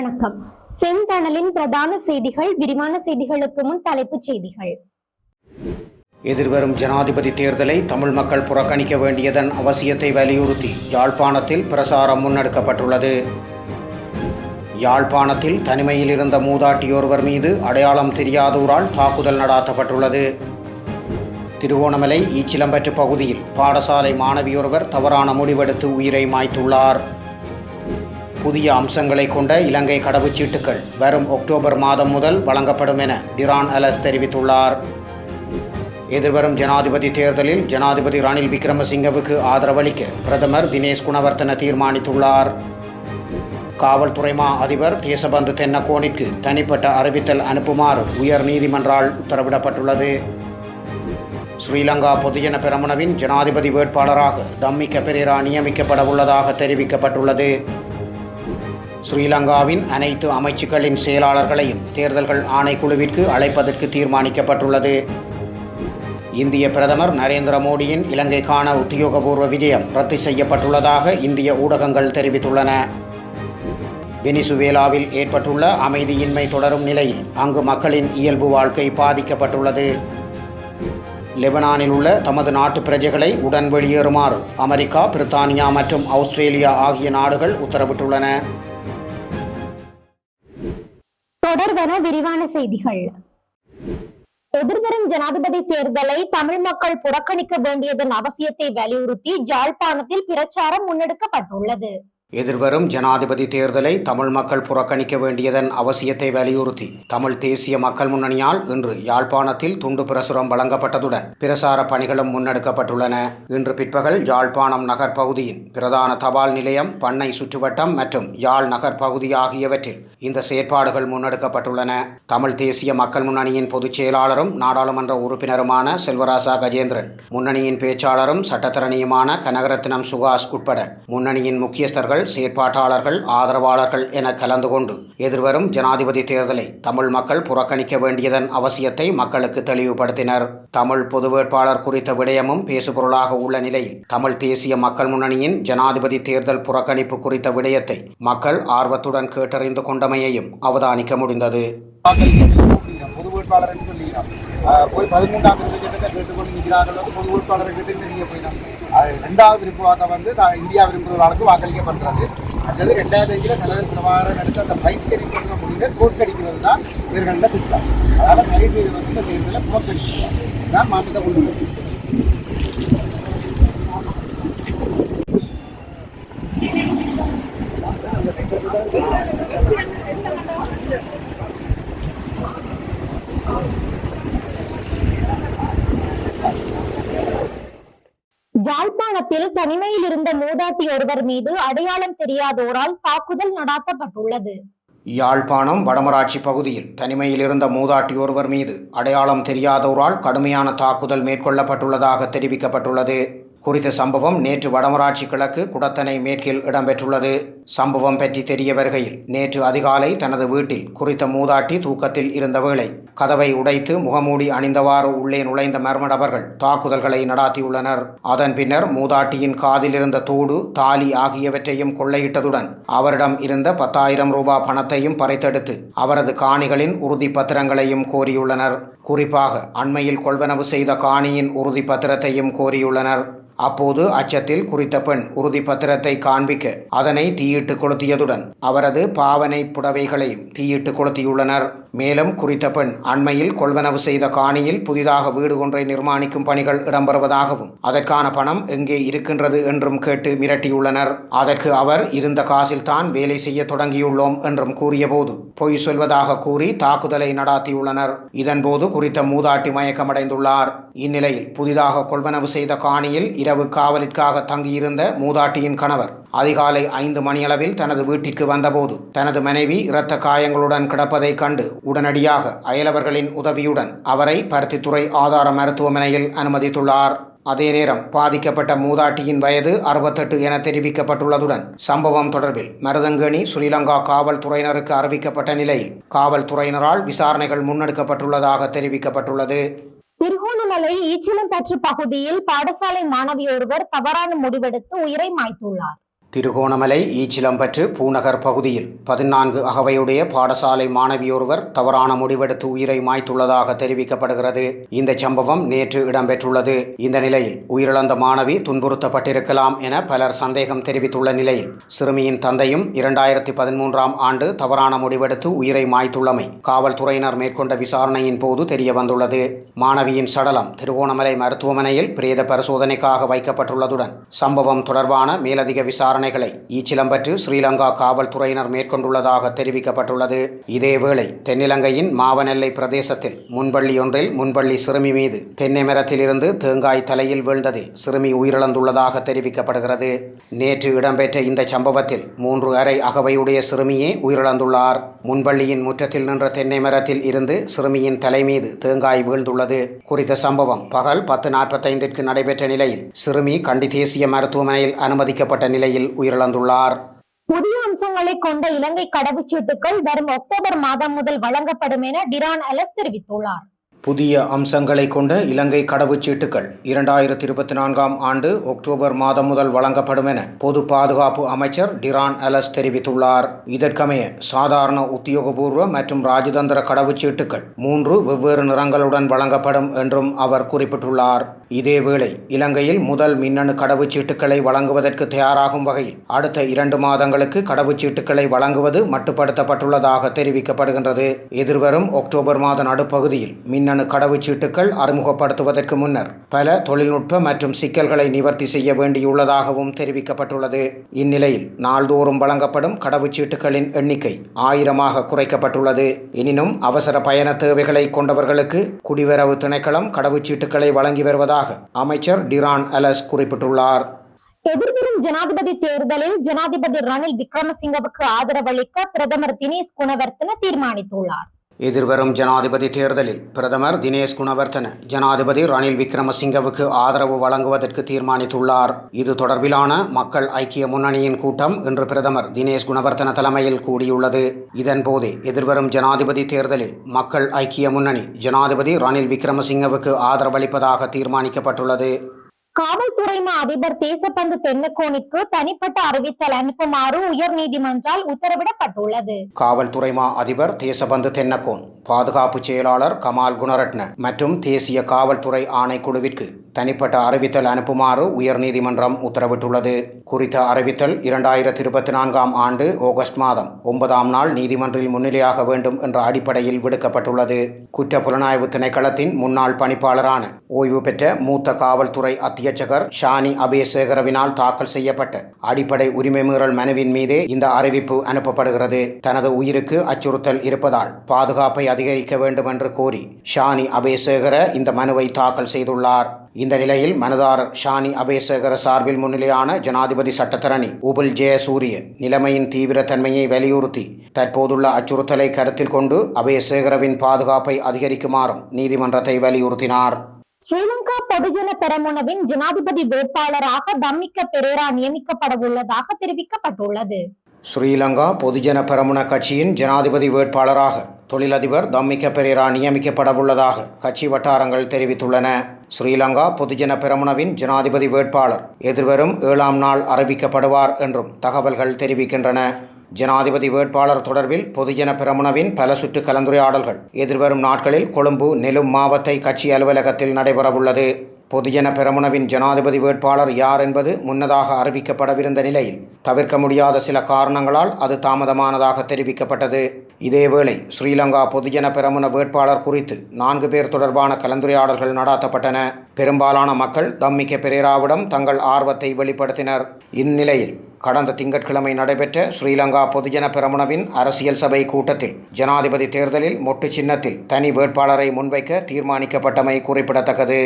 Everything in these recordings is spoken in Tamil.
வணக்கம். செந்தணலின் பிரதான செய்திகள் விரிவான செய்திகளுக்கு முன் தலைப்புச் செய்திகள். எதிர்வரும் ஜனாதிபதி தேர்தலை தமிழ் மக்கள் புறக்கணிக்க வேண்டியதன் அவசியத்தை வலியுறுத்தி யாழ்ப்பாணத்தில் பிரசாரம் முன்னெடுக்கப்பட்டுள்ளது. யாழ்ப்பாணத்தில் தனிமையில் இருந்த மூதாட்டியொருவர் மீது அடையாளம் தெரியாதோரால் தாக்குதல் நடாத்தப்பட்டுள்ளது. திருவோணமலை ஈச்சிலம்பற்று பகுதியில் பாடசாலை மாணவியொருவர் தவறான முடிவெடுத்து உயிரை மாய்த்துள்ளார். புதிய அம்சங்களை கொண்ட இலங்கை கடவுச்சீட்டுகள் வரும் அக்டோபர் மாதம் முதல் வழங்கப்படும் என டிரான் அலஸ் தெரிவித்துள்ளார். எதிர்வரும் ஜனாதிபதி தேர்தலில் ஜனாதிபதி ரணில் விக்ரமசிங்கவுக்கு ஆதரவளிக்க பிரதமர் தினேஷ் குணவர்த்தன தீர்மானித்துள்ளார். காவல்துறை மா அதிபர் தேசபந்து தென்னக்கோனிற்கு தனிப்பட்ட அறிவித்தல் அனுப்புமாறு உயர் நீதிமன்றால் உத்தரவிடப்பட்டுள்ளது. ஸ்ரீலங்கா பொதுஜன பெரமுனவின் ஜனாதிபதி வேட்பாளராக தம்மிக்க பெரேரா நியமிக்கப்பட உள்ளதாக தெரிவிக்கப்பட்டுள்ளது. ஸ்ரீலங்காவின் அனைத்து அமைச்சுக்களின் செயலாளர்களையும் தேர்தல்கள் ஆணைக்குழுவிற்கு அழைப்பதற்கு தீர்மானிக்கப்பட்டுள்ளது. இந்திய பிரதமர் நரேந்திர மோடியின் இலங்கைக்கான உத்தியோகபூர்வ விஜயம் ரத்து செய்யப்பட்டுள்ளதாக இந்திய ஊடகங்கள் தெரிவித்துள்ளன. வெனிசுவேலாவில் ஏற்பட்டுள்ள அமைதியின்மை தொடரும் நிலையில் அங்கு மக்களின் இயல்பு வாழ்க்கை பாதிக்கப்பட்டுள்ளது. லெபனானில் உள்ள தமது நாட்டு பிரஜைகளை உடன் வெளியேறுமாறு அமெரிக்கா பிரித்தானியா மற்றும் ஆஸ்திரேலியா ஆகிய நாடுகள் உத்தரவிட்டுள்ளன. தொடர்வன விரிவான செய்திகள். எதிர்வரும் ஜனாதிபதி தேர்தலை தமிழ் மக்கள் புறக்கணிக்க வேண்டியதன் அவசியத்தை வலியுறுத்தி ஜாழ்ப்பாணத்தில் பிரச்சாரம் முன்னெடுக்கப்பட்டுள்ளது. எதிர்வரும் ஜனாதிபதி தேர்தலை தமிழ் மக்கள் புறக்கணிக்க வேண்டியதன் அவசியத்தை வலியுறுத்தி தமிழ் தேசிய மக்கள் முன்னணியால் இன்று யாழ்ப்பாணத்தில் துண்டு பிரசுரம் வழங்கப்பட்டதுடன் பிரசார பணிகளும் முன்னெடுக்கப்பட்டுள்ளன. இன்று பிற்பகல் யாழ்ப்பாணம் நகர் பகுதியின் பிரதான தபால் நிலையம் பண்ணை சுற்றுவட்டம் மற்றும் யாழ் நகர் பகுதி ஆகியவற்றில் இந்த செயற்பாடுகள் முன்னெடுக்கப்பட்டுள்ளன. தமிழ் தேசிய மக்கள் முன்னணியின் பொதுச் செயலாளரும் நாடாளுமன்ற உறுப்பினருமான செல்வராசா கஜேந்திரன் முன்னணியின் பேச்சாளரும் சட்டத்தரணியுமான கனகரத்னம் சுகாஸ் உட்பட முன்னணியின் முக்கியஸ்தர்கள் செயற்பாட்டாளர்கள் ஆதரவாளர்கள் என கலந்து கொண்டு எதிர்வரும் ஜனாதிபதி தேர்தலை தமிழ் மக்கள் புறக்கணிக்க வேண்டியதன் அவசியத்தை மக்களுக்கு தெளிவுபடுத்தினர். தமிழ் பொது வேட்பாளர் குறித்த விடயமும் பேசுபொருளாக உள்ள நிலையில் தமிழ் தேசிய மக்கள் முன்னணியின் ஜனாதிபதி தேர்தல் புறக்கணிப்பு குறித்த விடயத்தை மக்கள் ஆர்வத்துடன் கேட்டறிந்து கொண்டமையையும் அவதானிக்க முடிந்தது. பொது வேட்பாளர் என்று போய் பதிமூன்றாம் கேட்டுக்கொண்டு நிற்கிறார்கள் பொது வேட்பாளரை கேட்டு என்ன செய்ய போயிடும் அது ரெண்டாவது விருப்பமாக வந்து இந்தியா விரும்புகிறவர்களுக்கு வாக்களிக்க பண்ணுறது அடுத்தது ரெண்டாயிரத்தி அஞ்சில் தலைவர் பிரபாகரன் எடுத்த அந்த பைஸ்கரிங் முடிவை தோற்கடிக்கிறது தான் இவர்களில் திட்டம். அதனால் தயவு செய்து வந்து இந்த தேர்தலில் புறக்கணிக்கிறார் நான் மாற்றத்தை கொண்டு வரேன். யாழ்ப்பாணத்தில் தனிமையில் இருந்த மூதாட்டி ஒருவர் மீது அடையாளம் தெரியாதோரால் தாக்குதல் நடாத்தப்பட்டுள்ளது. யாழ்ப்பாணம் வடமராட்சி பகுதியில் தனிமையில் இருந்த மூதாட்டியொருவர் மீது அடையாளம் தெரியாதோரால் கடுமையான தாக்குதல் மேற்கொள்ளப்பட்டுள்ளதாக தெரிவிக்கப்பட்டுள்ளது. குறித்த சம்பவம் நேற்று வடமராட்சி கிழக்கு குடத்தனை மேற்கில் இடம்பெற்றுள்ளது. சம்பவம் பற்றி தெரிய வருகையில் நேற்று அதிகாலை தனது வீட்டில் குறித்த மூதாட்டி தூக்கத்தில் இருந்த வேளை கதவை உடைத்து முகமூடி அணிந்தவாறு உள்ளே நுழைந்த மர்ம நபர்கள் தாக்குதல்களை நடாத்தியுள்ளனர். அதன் பின்னர் மூதாட்டியின் காதிலிருந்த தூடு தோடு தாலி ஆகியவற்றையும் கொள்ளையிட்டதுடன் அவரிடம் இருந்த பத்தாயிரம் ரூபாய் பணத்தையும் பறைத்தெடுத்து அவரது காணிகளின் உறுதி பத்திரங்களையும் கோரியுள்ளனர். குறிப்பாக அண்மையில் கொள்வனவு செய்த காணியின் உறுதி பத்திரத்தையும் கோரியுள்ளனர். அப்போது அச்சத்தில் குறித்த பெண் உறுதி பத்திரத்தை காண்பிக்க அதனை தீயிட்டு கொளுத்தியதுடன் அவரது பாவனை புடவைகளையும் தீயிட்டு கொளுத்தியுள்ளனர். மேலும் குறித்த பெண் அண்மையில் கொள்வனவு செய்த காணியில் புதிதாக வீடு ஒன்றை நிர்மாணிக்கும் பணிகள் இடம்பெறுவதாகவும் அதற்கான பணம் எங்கே இருக்கின்றது என்றும் கேட்டு மிரட்டியுள்ளனர். அதற்கு அவர் இருந்த காசில் தான் வேலை செய்ய தொடங்கியுள்ளோம் என்றும் கூறியபோது பொய் சொல்வதாக கூறி தாக்குதலை நடாத்தியுள்ளனர். இதன்போது குறித்த மூதாட்டி மயக்கமடைந்துள்ளார். இந்நிலையில் புதிதாக கொள்வனவு செய்த காணியில் இரவு காவலிற்காக தங்கியிருந்த மூதாட்டியின் கணவர் அதிகாலை ஐந்து மணியளவில் தனது வீட்டிற்கு வந்தபோது தனது மனைவி இரத்த காயங்களுடன் கிடப்பதைக் கண்டு உடனடியாக அயலவர்களின் உதவியுடன் அவரை பருத்தித்துறை ஆதார மருத்துவமனையில் அனுமதித்துள்ளார். அதே நேரம் பாதிக்கப்பட்ட மூதாட்டியின் வயது அறுபத்தெட்டு என தெரிவிக்கப்பட்டுள்ளதுடன் சம்பவம் தொடர்பில் மருதங்கணி ஸ்ரீலங்கா காவல்துறையினருக்கு அறிவிக்கப்பட்ட நிலையில் காவல்துறையினரால் விசாரணைகள் முன்னெடுக்கப்பட்டுள்ளதாக தெரிவிக்கப்பட்டுள்ளது. திருகோணமலை ஈச்சிலம்பற்று பகுதியில் பாடசாலை மாணவி ஒருவர் தவறான முடிவெடுத்து உயிரை மாய்த்துள்ளார். திருகோணமலை ஈச்சிலம்பற்று பூநகர் பகுதியில். பதினான்கு அகவையுடைய பாடசாலை மாணவியொருவர் தவறான முடிவெடுத்து உயிரை மாய்த்துள்ளதாக தெரிவிக்கப்படுகிறது. இந்த சம்பவம் நேற்று இடம்பெற்றுள்ளது. இந்த நிலையில் உயிரிழந்த மாணவி துன்புறுத்தப்பட்டிருக்கலாம் என பலர் சந்தேகம் தெரிவித்துள்ள நிலையில் சிறுமியின் தந்தையும் இரண்டாயிரத்தி பதிமூன்றாம் ஆண்டு தவறான முடிவெடுத்து உயிரை மாய்த்துள்ளமை காவல்துறையினர் மேற்கொண்ட விசாரணையின் போது தெரியவந்துள்ளது. மாணவியின் சடலம் திருகோணமலை மருத்துவமனையில் பிரேத பரிசோதனைக்காக வைக்கப்பட்டுள்ளதுடன் சம்பவம் தொடர்பான மேலதிக விசாரணை விசாரணைகளை ஈச்சிலம்பற்று ஸ்ரீலங்கா காவல்துறையினர் மேற்கொண்டுள்ளதாக தெரிவிக்கப்பட்டுள்ளது. இதேவேளை தென்னிலங்கையின் மாவனெல்லை பிரதேசத்தில் முன்பள்ளி ஒன்றில் முன்பள்ளி சிறுமி மீது தென்னை மரத்திலிருந்து தேங்காய் தலையில் வீழ்ந்ததில் சிறுமி உயிரிழந்துள்ளதாக தெரிவிக்கப்படுகிறது. நேற்று இடம்பெற்ற இந்த சம்பவத்தில் மூன்று அரை அகவையுடைய சிறுமியே உயிரிழந்துள்ளார். முன்பள்ளியின் முற்றத்தில் நின்ற தென்னை மரத்தில் இருந்து சிறுமியின் தலை மீது தேங்காய் வீழ்ந்துள்ளது. குறித்த சம்பவம் பகல் பத்து நாற்பத்தைந்திற்கு நடைபெற்ற நிலையில் சிறுமி கண்டி தேசிய மருத்துவமனையில் அனுமதிக்கப்பட்ட நிலையில் உயிரிழந்துள்ளார். புதிய அம்சங்களை கொண்ட இலங்கை கடவுச்சீட்டுகள் வரும் அக்டோபர் மாதம் முதல் வழங்கப்படும் என டிரான் அலஸ் தெரிவித்துள்ளார். புதிய அம்சங்களை கொண்ட இலங்கை கடவுச்சீட்டுகள் இரண்டாயிரத்தி இருபத்தி நான்காம் ஆண்டு அக்டோபர் மாதம் முதல் வழங்கப்படும் என பொது பாதுகாப்பு அமைச்சர் டிரான் அலஸ் தெரிவித்துள்ளார். இதற்கமைய சாதாரண உத்தியோகபூர்வ மற்றும் ராஜதந்திர கடவுச்சீட்டுகள் மூன்று வெவ்வேறு நிறங்களுடன் வழங்கப்படும் என்றும் அவர் குறிப்பிட்டுள்ளார். இதேவேளை இலங்கையில் முதல் மின்னணு கடவுச்சீட்டுகளை வழங்குவதற்கு தயாராகும் வகையில் அடுத்த இரண்டு மாதங்களுக்கு கடவுச்சீட்டுகளை வழங்குவது மட்டுப்படுத்தப்பட்டுள்ளதாக தெரிவிக்கப்படுகின்றது. எதிர்வரும் அக்டோபர் மாத நடுப்பகுதியில் மின்னணு கடவுச்சீட்டுகள் அறிமுகப்படுத்துவதற்கு முன்னர் பல தொழில்நுட்ப மற்றும் சிக்கல்களை நிவர்த்தி செய்ய வேண்டியுள்ளதாகவும் தெரிவிக்கப்பட்டுள்ளது. இந்நிலையில் நாள்தோறும் வழங்கப்படும் கடவுச்சீட்டுகளின் எண்ணிக்கை ஆயிரமாக குறைக்கப்பட்டுள்ளது. எனினும் அவசர பயண தேவைகளை கொண்டவர்களுக்கு குடிவரவு திணைக்களம் கடவுச்சீட்டுகளை வழங்கி வருவதாக அமைச்சர் டிரான் அலஸ் குறிப்பிட்டுள்ளார். எதிர்வரும் ஜனாதிபதி தேர்தலில் ஜனாதிபதி ரணில் விக்ரமசிங்கவுக்கு ஆதரவளிக்க பிரதமர் தினேஷ் குணவர்த்தன தீர்மானித்துள்ளார். எதிர்வரும் ஜனாதிபதி தேர்தலில் பிரதமர் தினேஷ் குணவர்த்தன ஜனாதிபதி ரணில் விக்ரமசிங்கவுக்கு ஆதரவு வழங்குவதற்கு தீர்மானித்துள்ளார். இது தொடர்பிலான மக்கள் ஐக்கிய முன்னணியின் கூட்டம் இன்று பிரதமர் தினேஷ் குணவர்த்தன தலைமையில் கூடியுள்ளது. இதன்போதே எதிர்வரும் ஜனாதிபதி தேர்தலில் மக்கள் ஐக்கிய முன்னணி ஜனாதிபதி ரணில் விக்ரமசிங்கவுக்கு ஆதரவளிப்பதாக தீர்மானிக்கப்பட்டுள்ளது. காவல்துறை மா அதிபர் தேசப்பந்து தென்னக்கோனிற்கு தனிப்பட்ட அறிவித்தல் அனுப்புமாறு உயர் நீதிமன்றால் உத்தரவிடப்பட்டுள்ளது. காவல்துறை மா அதிபர் தேசபந்து தென்னக்கோன் பாதுகாப்பு செயலாளர் கமால் குணரட்ன மற்றும் தேசிய காவல்துறை ஆணைக்குழுவிற்கு தனிப்பட்ட அறிவித்தல் அனுப்புமாறு உயர்நீதிமன்றம் உத்தரவிட்டுள்ளது. குறித்த அறிவித்தல் இரண்டாயிரத்தி இருபத்தி நான்காம் ஆண்டு ஆகஸ்ட் மாதம் ஒன்பதாம் நாள் நீதிமன்றில் முன்னிலையாக வேண்டும் என்ற அடிப்படையில் விடுக்கப்பட்டுள்ளது. குற்ற புலனாய்வு திணைக்களத்தின் முன்னாள் பணிப்பாளரான ஓய்வு பெற்ற மூத்த காவல்துறை அத்தியட்சகர் ஷானி அபேசேகரவினால் தாக்கல் செய்யப்பட்ட அடிப்படை உரிமை மீறல் மனுவின் மீதே இந்த அறிவிப்பு அனுப்பப்படுகிறது. தனது உயிருக்கு அச்சுறுத்தல் இருப்பதால் பாதுகாப்பை அதிகரிக்க வேண்டும் என்று கோரி ஷானி அபேசேகர இந்த மனுவை தாக்கல் செய்துள்ளார். இந்த நிலையில் மனுதாரர் ஷானி அபேசேகர சார்பில் முன்னிலையான ஜனாதிபதி சட்டத்தரணி உபுல் ஜெயசூரிய நிலைமையின் தீவிரத்தன்மையை வலியுறுத்தி தற்போதுள்ள அச்சுறுத்தலை கருத்தில் கொண்டு அபேசேகரவின் பாதுகாப்பை அதிகரிக்குமாறும் நீதிமன்றத்தை வலியுறுத்தினார். ஸ்ரீலங்கா பொதுஜன பெரமுனவின் ஜனாதிபதி வேட்பாளராக தம்மிக்க பெரேரா நியமிக்கப்படவுள்ளதாக தெரிவிக்கப்பட்டுள்ளது. ஸ்ரீலங்கா பொதுஜன பெரமுன கட்சியின் ஜனாதிபதி வேட்பாளராக தொழிலதிபர் தம்மிக்க பெரேரா நியமிக்கப்படவுள்ளதாக கட்சி வட்டாரங்கள் தெரிவித்துள்ளன. ஸ்ரீலங்கா பொதுஜன பெரமுனவின் ஜனாதிபதி வேட்பாளர் எதிர்வரும் ஏழாம் நாள் அறிவிக்கப்படுவார் என்றும் தகவல்கள் தெரிவிக்கின்றன. ஜனாதிபதி வேட்பாளர் தொடர்பில் பொதுஜன பெரமுனவின் பல சுற்று கலந்துரையாடல்கள். எதிர்வரும் நாட்களில் கொழும்பு நெலும் மாவத்தை கட்சி அலுவலகத்தில் நடைபெறவுள்ளது. பொதுஜன பெரமுனவின் ஜனாதிபதி வேட்பாளர் யார் என்பது முன்னதாக அறிவிக்கப்படவிருந்த நிலையில் தவிர்க்க முடியாத சில காரணங்களால் அது தாமதமானதாக தெரிவிக்கப்பட்டது. இதேவேளை ஸ்ரீலங்கா பொதுஜன பெரமுன வேட்பாளர் குறித்து நான்கு பேர் தொடர்பான கலந்துரையாடல்கள் நடாத்தப்பட்டன. பெரும்பாலான மக்கள் தம்மிக்க பெரேராவிடம் தங்கள் ஆர்வத்தை வெளிப்படுத்தினர். இந்நிலையில் கடந்த திங்கட்கிழமை நடைபெற்ற ஸ்ரீலங்கா பொதுஜன பெரமுனவின் அரசியல் சபை கூட்டத்தில் ஜனாதிபதி தேர்தலில் மொட்டு சின்னத்தில் தனி வேட்பாளரை முன்வைக்க தீர்மானிக்கப்பட்டமை குறிப்பிடத்தக்கது.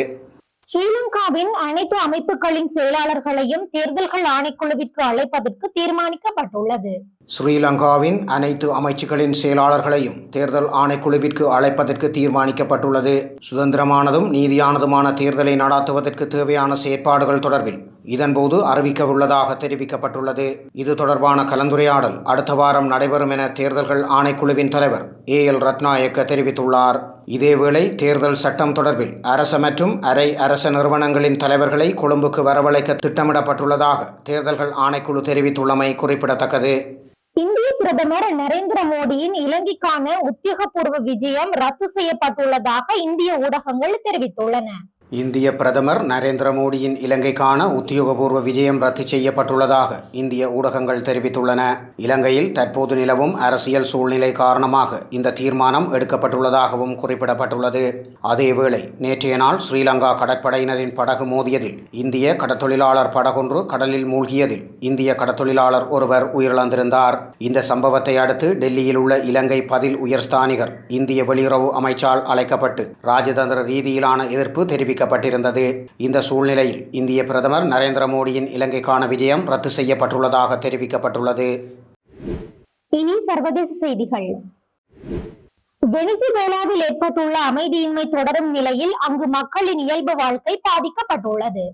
ஸ்ரீலங்காவின் அனைத்து அமைப்புகளின் செயலாளர்களையும் தேர்தல்கள் ஆணைக்குழுவிற்கு அழைப்பதற்கு தீர்மானிக்கப்பட்டுள்ளது. ஸ்ரீலங்காவின் அனைத்து அமைச்சுகளின் செயலாளர்களையும் தேர்தல் ஆணைக்குழுவிற்கு அழைப்பதற்கு தீர்மானிக்கப்பட்டுள்ளது. சுதந்திரமானதும் நீதியானதுமான தேர்தலை நடாத்துவதற்கு தேவையான செயற்பாடுகள் தொடர்பில் இதன்போது அறிவிக்கவுள்ளதாக தெரிவிக்கப்பட்டுள்ளது. இது தொடர்பான கலந்துரையாடல் அடுத்த வாரம் நடைபெறும் என தேர்தல்கள் ஆணைக்குழுவின் தலைவர் ஏ எல் ரத்நாயக்க தெரிவித்துள்ளார். இதேவேளை தேர்தல் சட்டம் தொடர்பில் அரச மற்றும் அரை அரச நிறுவனங்களின் தலைவர்களை கொழும்புக்கு வரவழைக்க திட்டமிடப்பட்டுள்ளதாக தேர்தல்கள் ஆணைக்குழு தெரிவித்துள்ளமை குறிப்பிடத்தக்கது. இந்திய பிரதமர் நரேந்திர மோடியின் இலங்கைக்கான உத்தியோகபூர்வ விஜயம் ரத்து செய்யப்பட்டுள்ளதாக இந்திய ஊடகங்கள் தெரிவித்துள்ளன. இந்திய பிரதமர் நரேந்திர மோடியின் இலங்கைக்கான உத்தியோகபூர்வ விஜயம் ரத்து செய்யப்பட்டுள்ளதாக இந்திய ஊடகங்கள் தெரிவித்துள்ளன. இலங்கையில் தற்போது நிலவும் அரசியல் சூழ்நிலை காரணமாக இந்த தீர்மானம் எடுக்கப்பட்டுள்ளதாகவும் குறிப்பிடப்பட்டுள்ளது. அதேவேளை நேற்றைய நாள் ஸ்ரீலங்கா கடற்படையினரின் படகு மோதியதில் இந்திய கடத்தொழிலாளர் படகொன்று கடலில் மூழ்கியதில் இந்திய கடத்தொழிலாளர் ஒருவர் உயிரிழந்திருந்தார். இந்த சம்பவத்தை அடுத்து டெல்லியில் உள்ள இலங்கை பதில் உயர்ஸ்தானிகர் இந்திய வெளியுறவு அமைச்சால் அழைக்கப்பட்டு ராஜதந்திர ரீதியிலான எதிர்ப்பு தெரிவிக்க தெரிவிக்கப்பட்டிருந்தது இந்த சூழ்நிலையில் இந்திய பிரதமர் நரேந்திர மோடியின் இலங்கைக்கான விஜயம் ரத்து செய்யப்பட்டுள்ளதாக தெரிவிக்கப்பட்டுள்ளது. இனி சர்வதேச செய்திகள். வெனிசுவேலாவில் ஏற்பட்டுள்ள அமைதியின்மை தொடரும் நிலையில் அங்கு மக்களின் இயல்பு வாழ்க்கை பாதிக்கப்பட்டுள்ளது.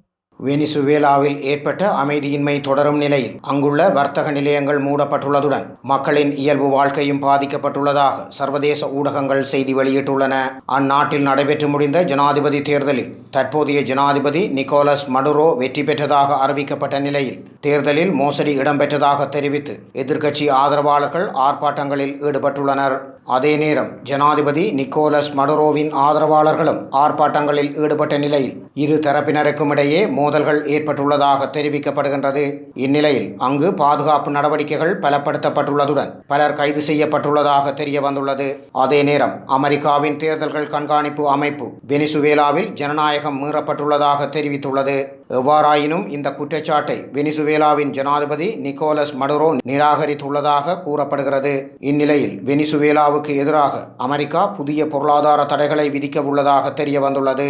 வெனிசுவேலாவில் ஏற்பட்ட அமைதியின்மை தொடரும் நிலையில் அங்குள்ள வர்த்தக நிலையங்கள் மூடப்பட்டுள்ளதுடன் மக்களின் இயல்பு வாழ்க்கையும் பாதிக்கப்பட்டுள்ளதாக சர்வதேச ஊடகங்கள் செய்தி வெளியிட்டுள்ளன. அந்நாட்டில் நடைபெற்று முடிந்த ஜனாதிபதி தேர்தலில் தற்போதைய ஜனாதிபதி நிக்கோலஸ் மடுரோ வெற்றி பெற்றதாக அறிவிக்கப்பட்ட நிலையில் தேர்தலில் மோசடி இடம்பெற்றதாக தெரிவித்து எதிர்க்கட்சி ஆதரவாளர்கள் ஆர்ப்பாட்டங்களில் ஈடுபட்டுள்ளனர். அதே நேரம் ஜனாதிபதி நிக்கோலஸ் மடுரோவின் ஆதரவாளர்களும் ஆர்ப்பாட்டங்களில் ஈடுபட்ட நிலையில் இரு தரப்பினருக்கும் இடையே மோதல்கள் ஏற்பட்டுள்ளதாக தெரிவிக்கப்படுகின்றது. இந்நிலையில் அங்கு பாதுகாப்பு நடவடிக்கைகள் பலப்படுத்தப்பட்டுள்ளதுடன் பலர் கைது செய்யப்பட்டுள்ளதாக தெரிய வந்துள்ளது அதே நேரம் அமெரிக்காவின் தேர்தல்கள் கண்காணிப்பு அமைப்பு வெனிசுவேலாவில் ஜனநாயகம் மீறப்பட்டுள்ளதாக தெரிவித்துள்ளது. எவ்வாறாயினும் இந்த குற்றச்சாட்டை வெனிசுவேலாவின் ஜனாதிபதி நிக்கோலஸ் மடுரோ நிராகரித்துள்ளதாக கூறப்படுகிறது. இந்நிலையில் வெனிசுவேலாவுக்கு எதிராக அமெரிக்கா புதிய பொருளாதார தடைகளை விதிக்க உள்ளதாக தெரிய வந்துள்ளது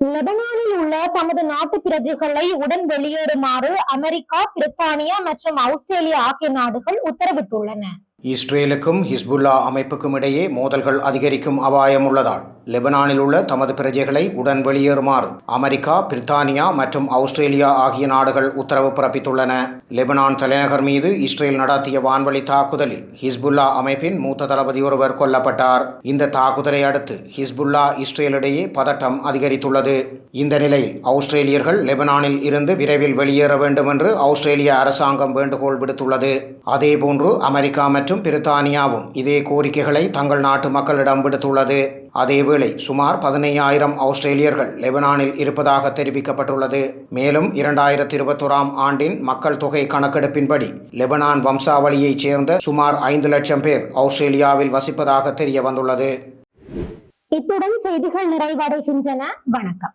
லெபனானில் உள்ள தமது நாட்டு பிரஜைகளை உடன் வெளியேறுமாறு அமெரிக்கா பிரித்தானியா மற்றும் ஆஸ்திரேலியா ஆகிய நாடுகள் உத்தரவிட்டுள்ளன. இஸ்ரேலுக்கும் ஹிஸ்புல்லா அமைப்புக்கும் இடையே மோதல்கள் அதிகரிக்கும் அபாயம் உள்ளதால் லெபனானில் உள்ள தமது பிரஜைகளை உடன் வெளியேறுமாறு அமெரிக்கா பிரித்தானியா மற்றும் ஆஸ்திரேலியா ஆகிய நாடுகள் உத்தரவு பிறப்பித்துள்ளன. லெபனான் தலைநகர் மீது இஸ்ரேல் நடத்திய வான்வழி தாக்குதலில் ஹிஸ்புல்லா அமைப்பின் மூத்த தளபதி ஒருவர் கொல்லப்பட்டார். இந்த தாக்குதலை அடுத்து ஹிஸ்புல்லா இஸ்ரேலிடையே பதட்டம் அதிகரித்துள்ளது. இந்த நிலையில் ஆஸ்திரேலியர்கள் லெபனானில் இருந்து விரைவில் வெளியேற வேண்டும் என்று ஆஸ்திரேலிய அரசாங்கம் வேண்டுகோள் விடுத்துள்ளது. அதேபோன்று அமெரிக்கா மற்றும் பிரித்தானியாவும் இதே கோரிக்கைகளை தங்கள் நாட்டு மக்களிடம் விடுத்துள்ளது. அதேவேளை சுமார் பதினையாயிரம் ஆஸ்திரேலியர்கள் லெபனானில் இருப்பதாக தெரிவிக்கப்பட்டுள்ளது. மேலும் இரண்டாயிரத்தி இருபத்தோராம் ஆண்டின் மக்கள் தொகை கணக்கெடுப்பின்படி லெபனான் வம்சாவளியைச் சேர்ந்த சுமார் ஐந்து லட்சம் பேர் ஆஸ்திரேலியாவில் வசிப்பதாக தெரிய வந்துள்ளது இத்துடன் செய்திகள் நிறைவடைகின்றன. வணக்கம்.